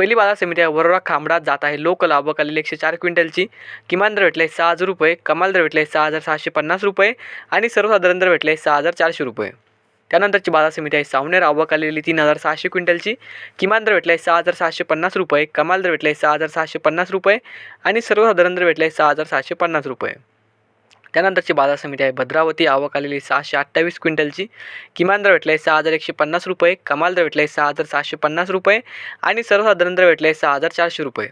पहिली बाजार समिती आहे वरोरा खांबडा जात आहे. लोकल आवक आलेली एकशे चार क्विंटलची किमान दर भेटले सहा हजार रुपये कमाल दर भेटले सहा हजार सहाशे पन्नास रुपये आणि सर्वसाधारण दर भेटले सहा हजार चारशे रुपये. त्यानंतरची बाजार समिती आहे. सावनेर आवक आलेली तीन हजार सहाशे क्विंटलची किमान दर भेटले सहा हजार सहाशे पन्नास रुपये कमाल दर भेटले सहा हजार सहाशे पन्नास रुपये आणि सर्वसाधारण दर भेटले सहा हजार सहाशे पन्नास रुपये. त्यानंतरची बाजार समिती आहे. भद्रावती आवक आलेली सहाशे अठ्ठावीस क्विंटलची. किमान दर आहे सहा हजार एकशे पन्नास रुपये. कमाल दर भेटले सहा हजार सहाशे पन्नास रुपये. आणि सर्वसाधारण दर आहे सहा हजार चारशे रुपये.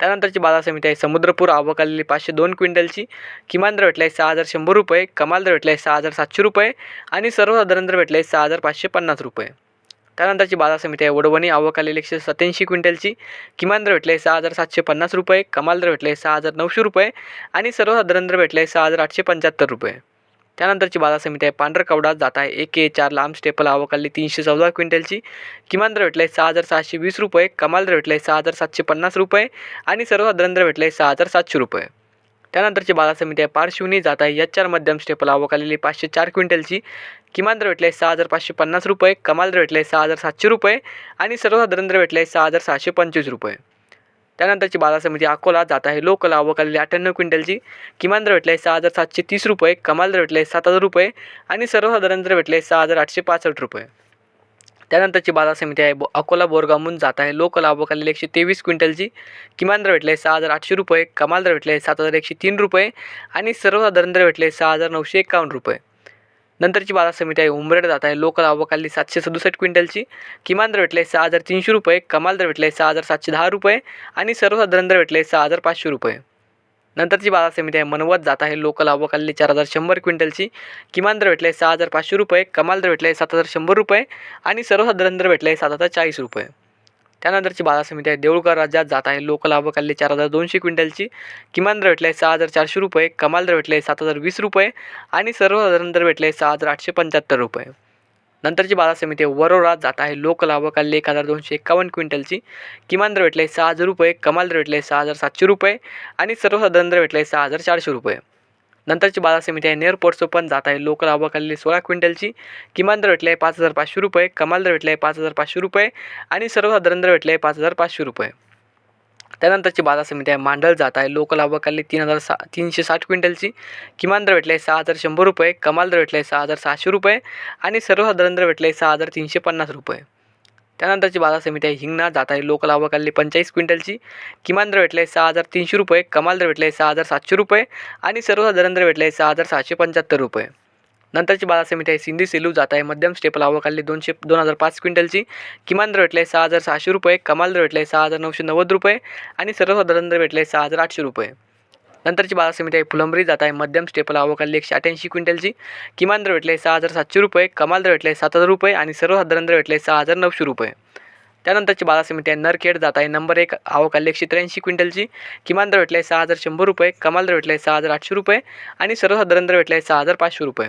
त्यानंतरची बाजार समिती आहे. समुद्रपूर आवक आलेली पाचशे दोन क्विंटलची. किमान दर आहे सहा हजार शंभर रुपये. कमाल दर भेटले सहा हजार सातशे रुपये. आणि सर्वसाधारण दर आहे सहा हजार पाचशे पन्नास रुपये. त्यानंतरची बाजार समिती आहे. वडवणी आवक आलेली एकशे सत्याऐंशी क्विंटलची. किमान दर भेटले सहा हजार सातशे पन्नास रुपये. कमाल दर भेटले सहा हजार नऊशे रुपये. आणि सर्वसाधारण दर भेटले सहा हजार आठशे पंच्याहत्तर रुपये. त्यानंतरची बाजार समिती आहे. पांढरकवडा जात आहे. एक ए चार लांब स्टेपल आवक तीनशे चौदा क्विंटलची. किमान दर भेटले सहा हजार सहाशे वीस रुपये. कमाल दर भेटले सहा हजार सातशे पन्नास रुपये. आणि सर्वसाधारण दर भेटले सहा हजार सातशे रुपये. त्यानंतरची बाजार समिती आहे. पारशिवनी जात आहे. एच चार मध्यम स्टेपल आवक आलेली पाचशे चार क्विंटलची किमान दर भेटले सहा हजार पाचशे पन्नास रुपये. कमाल दर भेटले सहा हजार सातशे रुपये. आणि सर्वसाधारण दर भेटले सहा हजार सहाशे पंचवीस रुपये. त्यानंतरची बाजार समिती अकोला जात आहे. लोकल आवक आलेली अठ्ठ्याण्णव क्विंटलची. किमान दर भेटले सहा हजार सातशे तीस रुपये. कमाल दर भेटले सात हजार रुपये. आणि सर्वसाधारण दर भेटले सहा हजार आठशे पासष्ट रुपये. त्यानंतरची बाजार समिती आहे. बो अकोला बोरगावहून जात आहे. लोकल आवक एकशे तेवीस क्विंटलची किमान दर भेटले सहा हजार आठशे रुपये कमाल दर भेटले सात हजार एकशे तीन रुपये आणि सर्वसाधारण दर भेटले सहा हजार नऊशे एकावन्न रुपये. नंतरची बाजार समिती आहे. उंबरेड जात आहे. लोकल आवक सातशे सदुसष्ट क्विंटलची किमान दर भेटले सहा हजार तीनशे रुपये कमाल दर भेटले सहा हजार सातशे दहा रुपये आणि सर्वसाधारण दर भेटले सहा हजार पाचशे रुपये. नंतरची बाजार समिती आहे. मनवत जात आहे. लोकल आवक चार हजार शंभर क्विंटलची. किमान दर भेटले सहा हजार पाचशे रुपये. कमाल दर भेटले सात हजार शंभर रुपये. आणि सर्वसाधारण दर भेटले सात हजार चाळीस रुपये. त्यानंतरची बाजार समिती आहे. देऊळकर राज्यात जात आहे. लोकल आवक चार हजार दोनशे क्विंटलची. किमान दर भेटले सहा हजार चारशे रुपये. कमाल दर भेटले सात हजार वीस रुपये. आणि सर्वसाधारण दर भेटले सहा हजार आठशे पंच्याहत्तर रुपये. नंतरची बाजार समिती आहे वरोरा जात आहे. लोकल आवक एक हजार दोनशे एकावन्न क्विंटलची. किमान दर भेटले सहा हजार रुपये कमाल दर भेटले सहा हजार सातशे रुपये आणि सर्वसाधारण दर भेटले सहा हजार चारशे रुपये. नंतरची बाजार समिती आहे नेर पण जात आहे. लोकल आवक सोळा क्विंटलची. किमान दर भेटले पाच हजार पाचशे रुपये कमाल दर भेटले पाच हजार पाचशे रुपये आणि सर्वसाधारण दर भेटले पाच हजार पाचशे रुपये. त्यानंतरची बाजार समिती आहे. मांडल जात आहे. लोकल आवक तीन हजार सा तीनशे साठ क्विंटलची. किमान दर भेटले सहा हजार शंभर रुपये. कमाल दर भेटले सहा हजार सहाशे रुपये. आणि सर्वसाधारण दर भेटले सहा हजार तीनशे पन्नास रुपये. त्यानंतरची बाजार समिती आहे. हिंगणा जात आहे. लोकल आवक पंचेचाळीस क्विंटलची. किमान दर भेटले सहा हजार तीनशे रुपये. कमाल दर भेटले सहा हजार सातशे रुपये. आणि सर्वसाधारण दर भेटले सहा हजार सहाशे पंच्याहत्तर रुपये. नंतरची बाजार समिती आहे. सिंधी सेलू जात आहे. मध्यम स्टेपल आवक दोनशे दोन हजार पाच क्विंटलची. किमान दर भेटले सहा हजार सहाशे रुपये. कमाल दर भेटले सहा हजार नऊशे नव्वद रुपये. आणि सर्वसाधारण दर भेटले सहा हजार आठशे रुपये. नंतरची बाजार समिती आहे. फुलंबरी जात आहे. मध्यम स्टेपल आवक एकशे अठ्ठ्याऐंशी क्विंटलची. किमान दर भेटले सहा हजार सातशे रुपये. कमाल दर भेटले सात हजार रुपये. आणि सर्वसाधारण दर भेटले सहा हजार नऊशे रुपये. त्यानंतरची बाजार समिती आहे. नरखेड जात आहे. नंबर एक आवक एकशे त्र्याऐंशी क्विंटलची. किमान दर भेटले सहा हजार शंभर रुपये. कमाल दर भेटले सहा हजार आठशे रुपये. आणि सर्वसाधारण दर भेटले सहा हजार पाचशे रुपये.